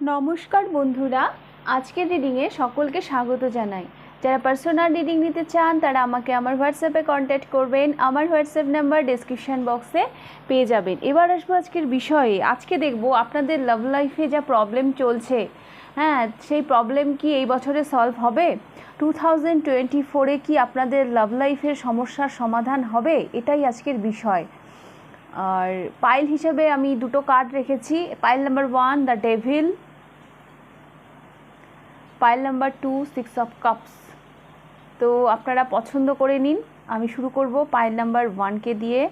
নমস্কার বন্ধুরা, আজকের রিডিংয়ে সকলকে স্বাগত জানাই। যারা পার্সোনাল রিডিং নিতে চান, তারা আমাকে আমার হোয়াটসঅ্যাপে কন্ট্যাক্ট করবেন। আমার হোয়াটসঅ্যাপ নাম্বার ডেসক্রিপশান বক্সে পেয়ে যাবেন। এবার আসব আজকের বিষয়ে। আজকে দেখব আপনাদের লাভ লাইফে যা প্রবলেম চলছে। হ্যাঁ সেই প্রবলেম কি এই বছরে সলভ হবে? টু থাউজেন্ড টোয়েন্টি ফোরে কি আপনাদের লাভ লাইফের সমস্যার সমাধান হবে? এটাই আজকের বিষয়। আর পাইল হিসেবে আমি দুটো কার্ড রেখেছি। Pile number one the devil pile number two six of cups তো আপনারা পছন্দ করে নিন। আমি শুরু করব পাইল নাম্বার ওয়ানকে দিয়ে।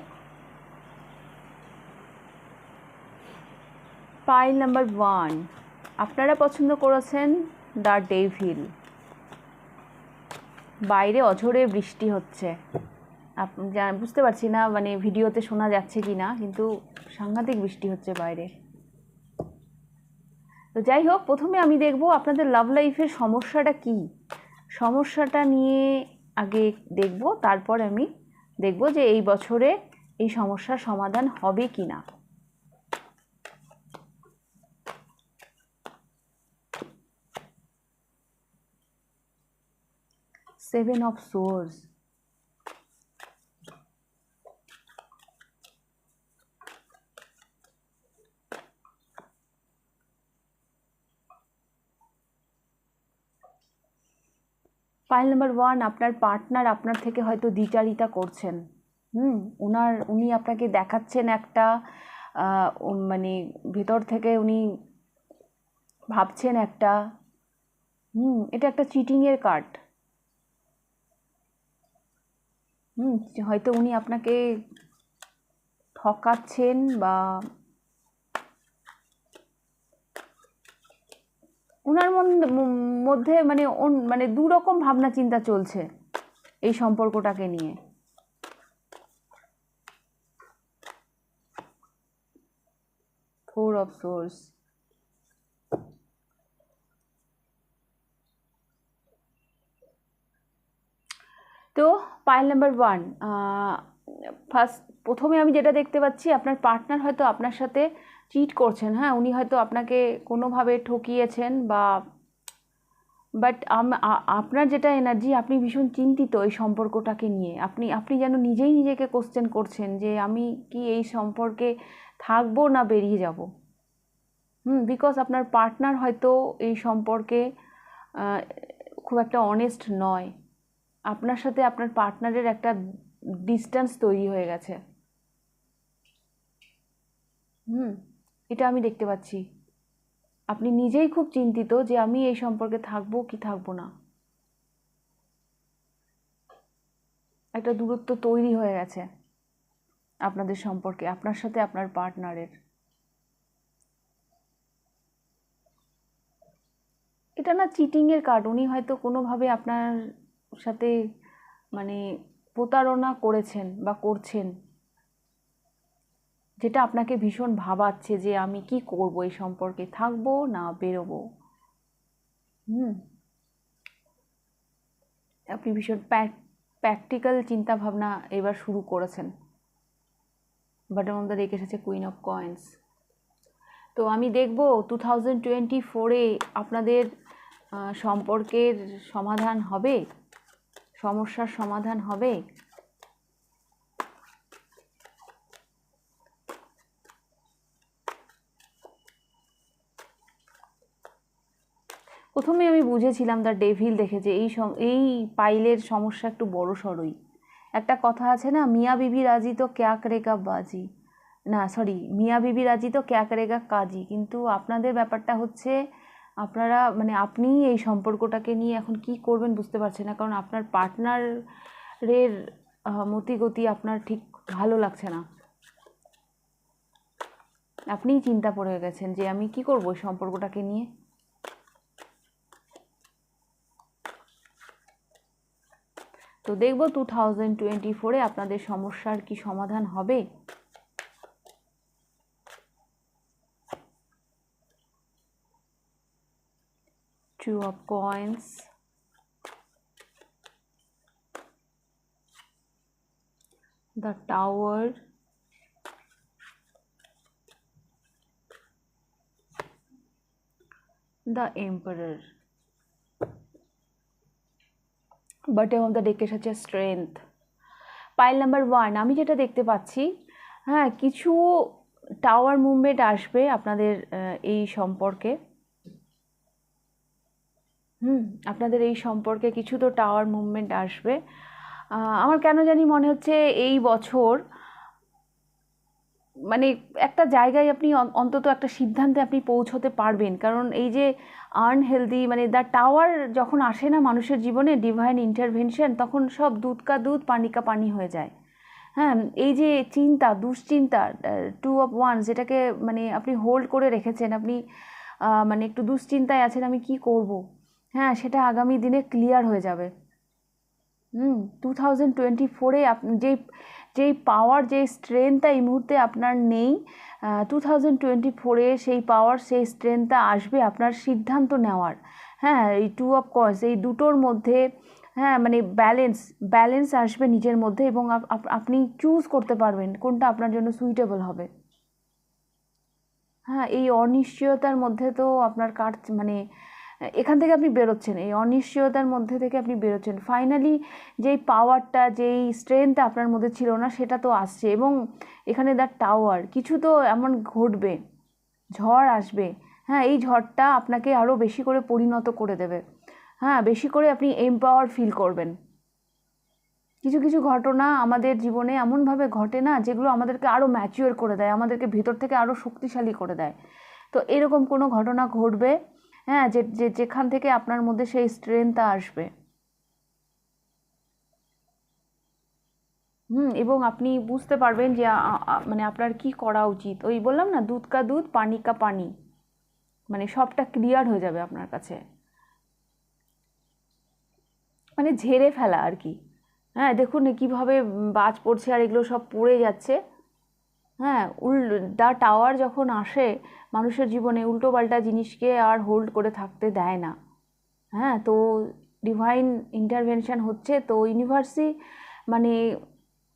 পাইল নাম্বার ওয়ান আপনারা পছন্দ করেছেন দ্য ডেভিল বাইরে অঝরে বৃষ্টি হচ্ছে। বুঝতে পারছি না মানে ভিডিওতে শোনা যাচ্ছে কি না কিন্তু সাংঘাতিক বৃষ্টি হচ্ছে বাইরে। তো যাই হোক, প্রথমে আমি দেখব আপনাদের লাভ লাইফের সমস্যাটা কি। সমস্যাটা নিয়ে আগে দেখব, তারপর আমি দেখব যে এই বছরে এই সমস্যার সমাধান হবে কি না seven of swords pile number one আপনার পার্টনার আপনার থেকে হয়তো দ্বিচারিতা করছেন। হুম ওনার উনি আপনাকে দেখাচ্ছেন একটা মানে ভেতর থেকে উনি ভাবছেন একটা, হুম, এটা একটা চিটিংয়ের কার্ড হুম, হয়তো উনি আপনাকে ঠকাচ্ছেন বা ওনার মধ্যে মানে মানে দু রকম ভাবনা চিন্তা চলছে এই সম্পর্কটাকে নিয়ে। ফোর অফ সোর্স তো পাইল নাম্বার ওয়ান ফার্স্ট প্রথমে আমি যেটা দেখতে পাচ্ছি, আপনার পার্টনার হয়তো আপনার সাথে চিট করছেন হ্যাঁ? উনি হয়তো আপনাকে কোনোভাবে ঠকিয়েছেন বা বাট আপনার যেটা এনার্জি আপনি ভীষণ চিন্তিত এই সম্পর্কটাকে নিয়ে। আপনি আপনি যেন নিজেই নিজেকে কোশ্চেন করছেন যে, আমি কি এই সম্পর্কে থাকব না বেরিয়ে যাব? হুম বিকজ আপনার পার্টনার হয়তো এই সম্পর্কে খুব একটা অনেস্ট নয়। আপনার সাথে আপনার পার্টনারের একটা ডিস্টেন্স তৈরি হয়ে গেছে। হুম। এটা আমি দেখতে পাচ্ছি। আপনি নিজেই খুব চিন্তিত যে আমি এই সম্পর্কে থাকব কি থাকব না। একটা দূরত্ব তৈরি হয়ে গেছে আপনাদের সম্পর্কে, আপনার সাথে আপনার পার্টনারের। এটা না চিটিংয়ের কার্ড উনি হয়তো কোনোভাবে আপনার সাথে মানে প্রতারণা করেছেন বা করছেন। যেটা আপনাকে ভীষণ ভাবাচ্ছে যে আমি কি করব, এই সম্পর্কে থাকব না বেরোবো? হুম। আপনি ভীষণ প্র্যাকটিক্যাল চিন্তা ভাবনা এবার শুরু করেছেন। বাটের মধ্যে রেখে এসেছে কুইন অফ কয়েন্স। তো আমি দেখব টু থাউজেন্ড টোয়েন্টি ফোরে আপনাদের সম্পর্কের সমাধান হবে? সমস্যার সমাধান হবে? প্রথমে আমি বুঝেছিলাম দ্য ডেভিল দেখে যে এই এই পাইলের সমস্যা একটু বড় সড়ই। একটা কথা আছে না, মিয়া বিবি রাজি তো ক্যা রেগা বাজি। না সরি মিয়া বিবি রাজি তো ক্যা রেগা কাজি কিন্তু আপনাদের ব্যাপারটা হচ্ছে, আপনারা মানে আপনি এই সম্পর্কটাকে নিয়ে এখন কি করবেন বুঝতে পারছেন না, কারণ আপনার পার্টনারের মতিগতি আপনার ঠিক ভালো লাগছে না। আপনিই চিন্তা পড়ে গেছেন যে আমি কি করব এই সম্পর্কটাকে নিয়ে? তো দেখব টু থাউজেন্ড টোয়েন্টি ফোরে আপনাদের সমস্যার কি সমাধান হবে। Two of coins. The tower. The emperor bottom of the ডেকে হচ্ছে স্ট্রেংথ পাইল নাম্বার ওয়ান আমি যেটা দেখতে পাচ্ছি হ্যাঁ কিছু টাওয়ার মুভমেন্ট আসবে আপনাদের এই সম্পর্কে। হুম, আপনাদের এই সম্পর্কে কিছু তো টাওয়ার মুভমেন্ট আসবে। আমার কেন জানি মনে হচ্ছে এই বছর মানে একটা জায়গায় আপনি অন্তত একটা সিদ্ধান্তে আপনি পৌঁছতে পারবেন। কারণ এই যে আনহেলদি মানে দ্য টাওয়ার যখন আসে না মানুষের জীবনে ডিভাইন ইন্টারভেনশন তখন সব দুধ কা দুধ পানি কা পানি হয়ে যায়। হ্যাঁ এই যে চিন্তা, দুশ্চিন্তা টু অফ ওয়ান যেটাকে মানে আপনি হোল্ড করে রেখেছেন, আপনি মানে একটু দুশ্চিন্তায় আছেন, আমি কি করব? হ্যাঁ সেটা আগামী দিনে ক্লিয়ার হয়ে যাবে। হুম টু থাউজেন্ড টোয়েন্টি ফোরে যেই যেই পাওয়ার যেই স্ট্রেংথটা এই মুহূর্তে আপনার নেই টু থাউজেন্ড টোয়েন্টি ফোরে সেই পাওয়ার সেই স্ট্রেংথটা আসবে আপনার সিদ্ধান্ত নেওয়ার। হ্যাঁ এই টু অফ কয়েন্স এই দুটোর মধ্যে হ্যাঁ মানে ব্যালেন্স ব্যালেন্স আসবে নিজের মধ্যে এবং আপ- আপ- আপনি চুজ করতে পারবেন কোনটা আপনার জন্য সুইটেবল হবে। হ্যাঁ এই অনিশ্চয়তার মধ্যে তো আপনার কাট মানে এখান থেকে আপনি বেরোচ্ছেন, এই অনিশ্চয়তার মধ্যে থেকে আপনি বেরোচ্ছেন। ফাইনালি যেই পাওয়ারটা যেই স্ট্রেংথটা আপনার মধ্যে ছিল না, সেটা তো আসছে। এবং এখানে দ্য টাওয়ার কিছু তো এমন ঘটবে, ঝড় আসবে। হ্যাঁ এই ঝড়টা আপনাকে আরও বেশি করে পরিণত করে দেবে। হ্যাঁ বেশি করে আপনি এম্পাওয়ার ফিল করবেন। কিছু কিছু ঘটনা আমাদের জীবনে এমনভাবে ঘটে না, যেগুলো আমাদেরকে আরও ম্যাচিওর করে দেয়, আমাদেরকে ভেতর থেকে আরও শক্তিশালী করে দেয়। তো এরকম কোনো ঘটনা ঘটবে? হ্যাঁ যে যেখান থেকে আপনার মধ্যে সেই স্ট্রেংথটা আসবে। হুম, এবং আপনি বুঝতে পারবেন যে মানে আপনার কি করা উচিত। ওই বললাম না, দুধ কা দুধ, পানি কা পানি। মানে সবটা ক্লিয়ার হয়ে যাবে আপনার কাছে। মানে ঝেড়ে ফেলা আর কি। হ্যাঁ দেখুন কীভাবে বাজ পড়ছে আর এগুলো সব পড়ে যাচ্ছে। হ্যাঁ উল, দা টাওয়ার যখন আসে, মানুষের জীবনে উল্টোপাল্টা জিনিসকে আর হোল্ড করে থাকতে দেয় না। হ্যাঁ তো ডিভাইন ইন্টারভেনশন হচ্ছে, তো ইউনিভার্সই মানে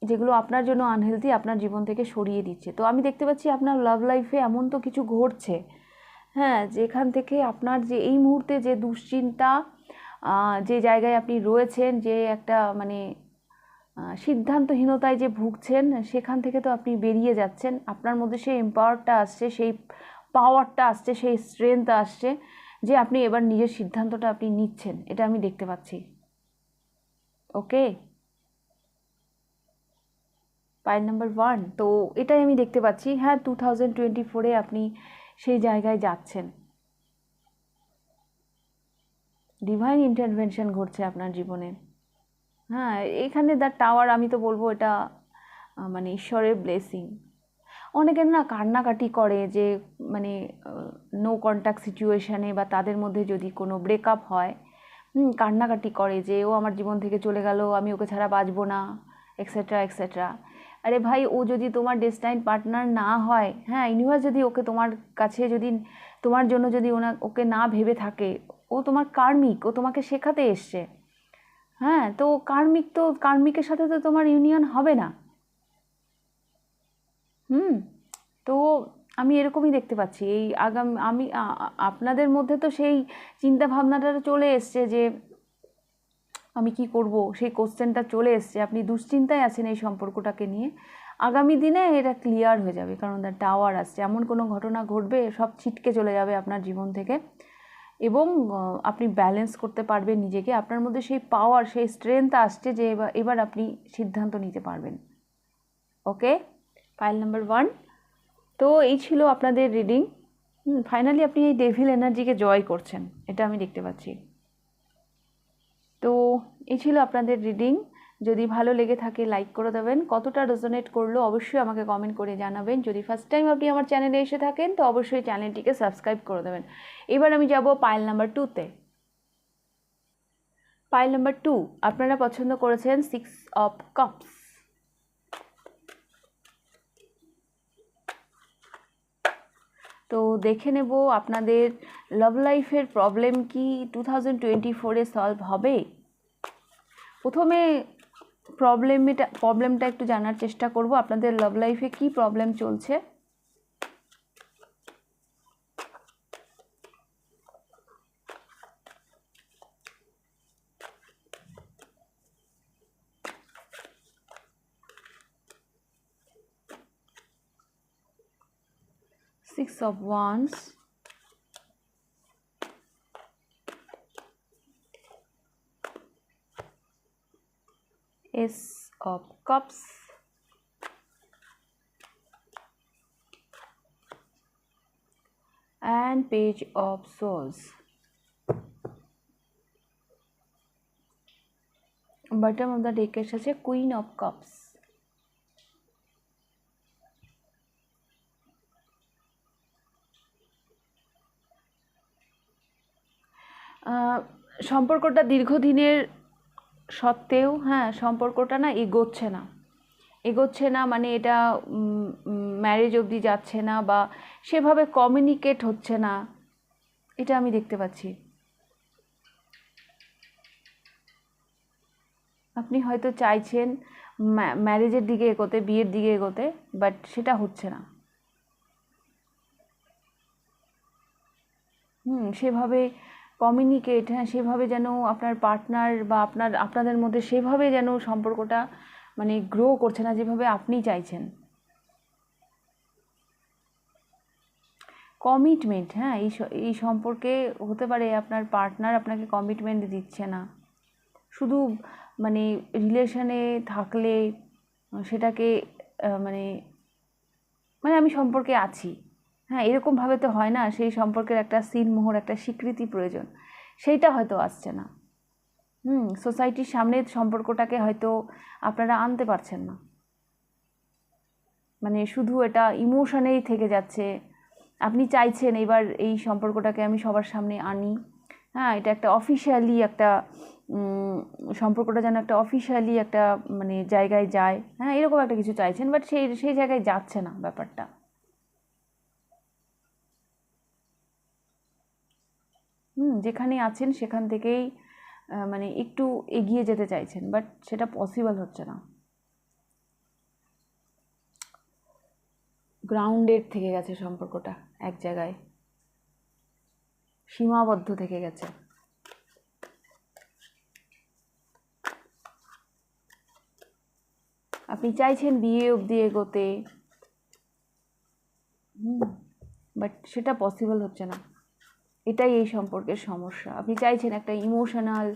যেগুলো আপনার জন্য আনহেলদি আপনার জীবন থেকে সরিয়ে দিচ্ছে। তো আমি দেখতে পাচ্ছি আপনার লাভ লাইফে এমন তো কিছু ঘটছে। হ্যাঁ যেখান থেকে আপনার যে এই মুহূর্তে যে দুশ্চিন্তা যে জায়গায় আপনি রয়েছেন, যে একটা মানে সিদ্ধান্তহীনতায় যে ভুগছেন, সেখান থেকে তো আপনি বেরিয়ে যাচ্ছেন। আপনার মধ্যে সেই এম্পাওয়ারটা আসছে, সেই পাওয়ারটা আসছে, সেই স্ট্রেংথ আসছে যে আপনি এবার নিজের সিদ্ধান্তটা আপনি নিচ্ছেন। এটা আমি দেখতে পাচ্ছি। ওকে পাইল নাম্বার ওয়ান তো এটাই আমি দেখতে পাচ্ছি। হ্যাঁ টু থাউজেন্ড টোয়েন্টি ফোরে আপনি সেই জায়গায় যাচ্ছেন। ডিভাইন ইন্টারভেনশন ঘটছে আপনার জীবনে। হ্যাঁ এখানে দ্য টাওয়ার আমি তো বলব এটা মানে ঈশ্বরের ব্লেসিং অনেকে না কান্নাকাটি করে যে মানে নো কন্ট্যাক্ট সিচুয়েশানে বা তাদের মধ্যে যদি কোনো ব্রেকআপ হয় হুম, কান্নাকাটি করে যে ও আমার জীবন থেকে চলে গেল আমি ওকে ছাড়া বাঁচবো না এক্সেট্রা এক্সেট্রা আরে ভাই ও যদি তোমার ডেস্টাইন পার্টনার না হয় হ্যাঁ ইউনিভার্স যদি ওকে তোমার কাছে যদি তোমার জন্য যদি ওনা ওকে না ভেবে থাকে ও তোমার কার্মিক ও তোমাকে শেখাতে এসছে। হ্যাঁ তো কার্মিক তো, কার্মিকের সাথে তো তোমার ইউনিয়ন হবে না। হুম, তো আমি এরকমই দেখতে পাচ্ছি। এই আগাম, আমি আপনাদের মধ্যে তো সেই চিন্তা ভাবনাটা চলে এসছে যে আমি কি করব? সেই কোশ্চেনটা চলে এসছে। আপনি দুশ্চিন্তায় আছেন এই সম্পর্কটাকে নিয়ে। আগামী দিনে এটা ক্লিয়ার হয়ে যাবে, কারণ দ্য টাওয়ার আসছে। এমন কোনো ঘটনা ঘটবে, সব ছিটকে চলে যাবে আপনার জীবন থেকে। এবং আপনি ব্যালেন্স করতে পারবেন নিজেকে। আপনার মধ্যে সেই পাওয়ার সেই স্ট্রেংথ আসছে যে এবার এবার আপনি সিদ্ধান্ত নিতে পারবেন। ওকে ফাইল নাম্বার ওয়ান তো এই ছিল আপনাদের রিডিং ফাইনালি আপনি এই ডেভিল এনার্জিকে জয় করছেন। এটা আমি দেখতে পাচ্ছি। তো এই ছিল আপনাদের রিডিং যদি ভালো লেগে থাকে লাইক করে দেবেন। কতটা রেজোনেট করল অবশ্যই আমাকে কমেন্ট করে জানাবেন। যদি ফার্স্ট টাইম আপনি আমার চ্যানেলে এসে থাকেন, তো অবশ্যই চ্যানেলটিকে সাবস্ক্রাইব করে দেবেন। এবার আমি যাব পাইল নাম্বার টুতে পাইল নাম্বার টু আপনারা পছন্দ করেছেন সিক্স অফ কাপস তো দেখে নেব আপনাদের লাভ লাইফের প্রবলেম কি টু থাউজেন্ড টোয়েন্টি ফোরে সলভ হবে? প্রথমে প্রবলেমটা প্রবলেমটা একটু জানার চেষ্টা করব। আপনাদের লাভ লাইফে কি প্রবলেম চলছে? Six of wands. Ace of cups and page of swords bottom of the deck এর সাথে queen of cups সম্পর্কটা দীর্ঘদিনের সত্ত্বেও হ্যাঁ সম্পর্কটা না এগোচ্ছে না। এগোচ্ছে না মানে এটা ম্যারেজ অবধি যাচ্ছে না বা সেভাবে কমিউনিকেট হচ্ছে না। এটা আমি দেখতে পাচ্ছি। আপনি হয়তো চাইছেন ম্যারেজের দিকে এগোতে, বিয়ের দিকে এগোতে বাট সেটা হচ্ছে না। হুম, সেভাবে কমিউনিকেট হ্যাঁ সেভাবে যেন আপনার পার্টনার বা আপনার, আপনাদের মধ্যে সেভাবে যেন সম্পর্কটা মানে গ্রো করছে না যেভাবে আপনি চাইছেন। কমিটমেন্ট হ্যাঁ এই এই সম্পর্কে হতে পারে আপনার পার্টনার আপনাকে কমিটমেন্ট দিচ্ছে না। শুধু মানে রিলেশনে থাকলে সেটাকে মানে মানে আমি সম্পর্কে আছি। হ্যাঁ এরকমভাবে তো হয় না, সেই সম্পর্কের একটা সিনমোহর একটা স্বীকৃতি প্রয়োজন। সেইটা হয়তো আসছে না। হুম, সোসাইটির সামনে সম্পর্কটাকে হয়তো আপনারা আনতে পারছেন না। মানে শুধু এটা ইমোশনেই থেকে যাচ্ছে। আপনি চাইছেন এবার এই সম্পর্কটাকে আমি সবার সামনে আনি। হ্যাঁ এটা একটা অফিসিয়ালি একটা সম্পর্কটা যেন একটা অফিসিয়ালি একটা মানে জায়গায় যায়। হ্যাঁ এরকম একটা কিছু চাইছেন বাট সেই সেই জায়গায় যাচ্ছে না ব্যাপারটা। হুম, যেখানে আছেন সেখান থেকেই মানে একটু এগিয়ে যেতে চাইছেন বাট সেটা পসিবল হচ্ছে না। গ্রাউন্ডেড থেকে গেছে সম্পর্কটা এক জায়গায়। সীমাবদ্ধ থেকে গেছে। আপনি চাইছেন বিয়ে অবধি এগোতে। হুম বাট সেটা পসিবল হচ্ছে না। এটাই এই সম্পর্কের সমস্যা। আপনি চাইছেন একটা ইমোশনাল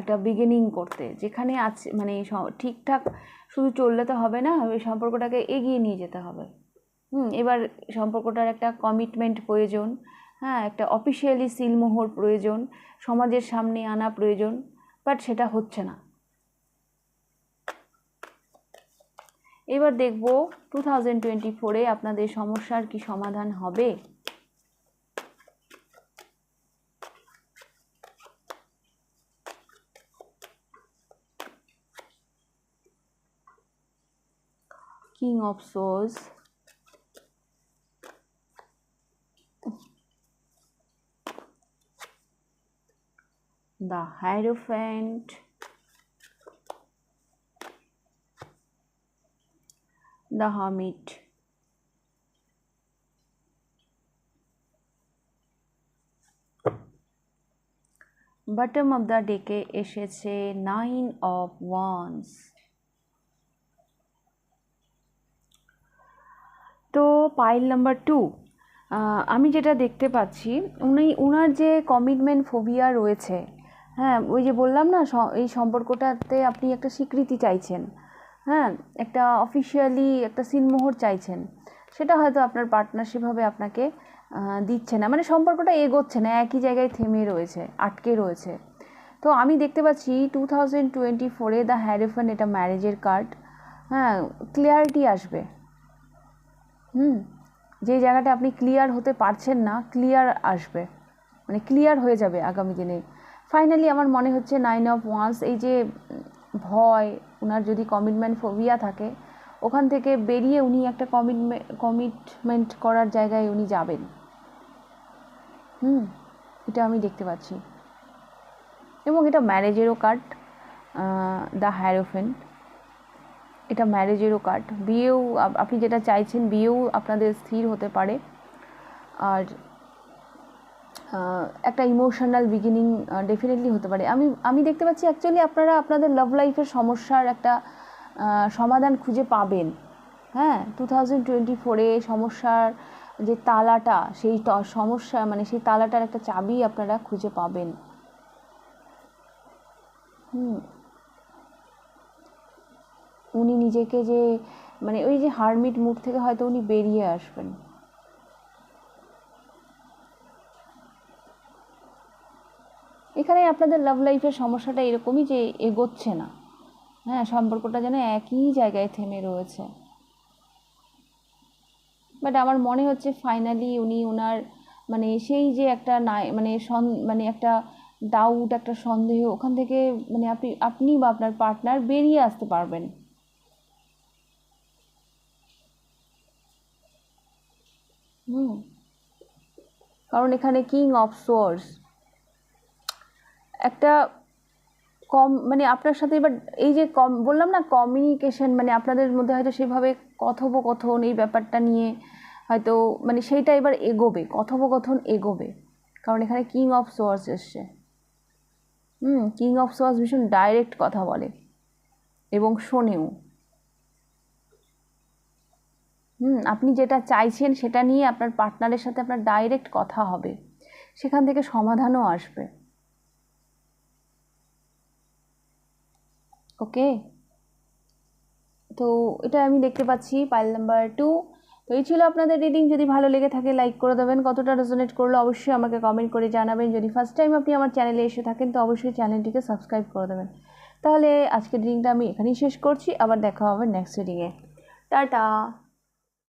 একটা বিগিনিং করতে, যেখানে আছে মানে ঠিকঠাক শুধু চললে তো হবে না, ওই সম্পর্কটাকে এগিয়ে নিয়ে যেতে হবে। হুম, এবার সম্পর্কটার একটা কমিটমেন্ট প্রয়োজন হ্যাঁ একটা অফিসিয়ালি সিলমোহর প্রয়োজন, সমাজের সামনে আনা প্রয়োজন বাট সেটা হচ্ছে না। এবার দেখব টু থাউজেন্ড টোয়েন্টি ফোরে আপনাদের সমস্যার কি সমাধান হবে? King of Swords. The Hierophant. The Hermit. Bottom of the ডেকে এসেছে নাইন অফ ওয়ান্স তো পাইল নাম্বার টু আমি যেটা দেখতে পাচ্ছি, উনি, উনার যে কমিটমেন্ট ফোবিয়া রয়েছে হ্যাঁ ওই যে বললাম না এই সম্পর্কটাতে আপনি একটা স্বীকৃতি চাইছেন হ্যাঁ একটা অফিসিয়ালি একটা সিনমোহর চাইছেন, সেটা হয়তো আপনার পার্টনার সেভাবে আপনাকে দিচ্ছে না মানে সম্পর্কটা এগোচ্ছে না, একই জায়গায় থেমে রয়েছে, আটকে রয়েছে। তো আমি দেখতে পাচ্ছি টু থাউজেন্ড টোয়েন্টি ফোরে দ্য হ্যারিফান এটা ম্যারেজের কার্ড হ্যাঁ ক্লিয়ারিটি আসবে। হুম। যে জায়গাটা আপনি ক্লিয়ার হতে পারছেন না ক্লিয়ার আসবে। মানে ক্লিয়ার হয়ে যাবে আগামী দিনে। ফাইনালি আমার মনে হচ্ছে নাইন অফ ওয়ান্স এই যে, ভয় ওনার যদি কমিটমেন্ট ফোবিয়া থাকে, ওখান থেকে বেরিয়ে উনি একটা কমিটমেন্ট কমিটমেন্ট করার জায়গায় উনি যাবেন। হুম, এটা আমি দেখতে পাচ্ছি। এবং এটা ম্যারেজেরও কার্ড দ্য হ্যারোফেন এটা ম্যারেজেরও কার্ড বিয়েও আপ- আপনি যেটা চাইছেন বিয়েও আপনাদের স্থির হতে পারে। আর একটা ইমোশনাল বিগিনিং ডেফিনেটলি হতে পারে। আমি আমি দেখতে পাচ্ছি অ্যাকচুয়ালি আপনারা আপনাদের লাভ লাইফের সমস্যার একটা সমাধান খুঁজে পাবেন। হ্যাঁ টু থাউজেন্ড টোয়েন্টি ফোরে সমস্যার যে তালাটা, সেই সমস্যা মানে সেই তালাটার একটা চাবি আপনারা খুঁজে পাবেন। হুম। উনি নিজেকে যে মানে ওই যে হারমিট মুড থেকে হয়তো উনি বেরিয়ে আসবেন। এখানে আপনাদের লাভ লাইফের সমস্যাটা এরকমই যে এগোচ্ছে না। হ্যাঁ সম্পর্কটা যেন একই জায়গায় থেমে রয়েছে। বাট আমার মনে হচ্ছে ফাইনালি উনি ওনার মানে সেই যে একটা নাই মানে সন মানে একটা ডাউট একটা সন্দেহ, ওখান থেকে মানে আপনি আপনি বা আপনার পার্টনার বেরিয়ে আসতে পারবেন। কারণ এখানে কিং অফ সোর্স একটা কম মানে আপনার সাথে এবার এই যে কম, বললাম না কমিউনিকেশন মানে আপনাদের মধ্যে হয়তো সেভাবে কথোপকথন এই ব্যাপারটা নিয়ে হয়তো মানে সেইটা এবার এগোবে, কথোপকথন এগোবে। কারণ এখানে কিং অফ সোর্স এসছে। হুম কিং অফ সোয়ার্স ভীষণ ডাইরেক্ট কথা বলে। এবং শোনেও। হুম, আপনি যেটা চাইছেন সেটা নিয়ে আপনার পার্টনারের সাথে আপনার ডাইরেক্ট কথা হবে। সেখান থেকে সমাধানও আসবে। ওকে তো এটা আমি দেখতে পাচ্ছি পাইল নাম্বার টু তো এই ছিল আপনাদের রিডিং যদি ভালো লেগে থাকে লাইক করে দেবেন। কতটা রেজোনেট করল অবশ্যই আমাকে কমেন্ট করে জানাবেন। যদি ফার্স্ট টাইম আপনি আমার চ্যানেলে এসে থাকেন, তো অবশ্যই চ্যানেলটিকে সাবস্ক্রাইব করে দেবেন। তাহলে আজকের রিডিংটা আমি এখানেই শেষ করছি। আবার দেখা হবে নেক্সট রিডিংয়ে টাটা!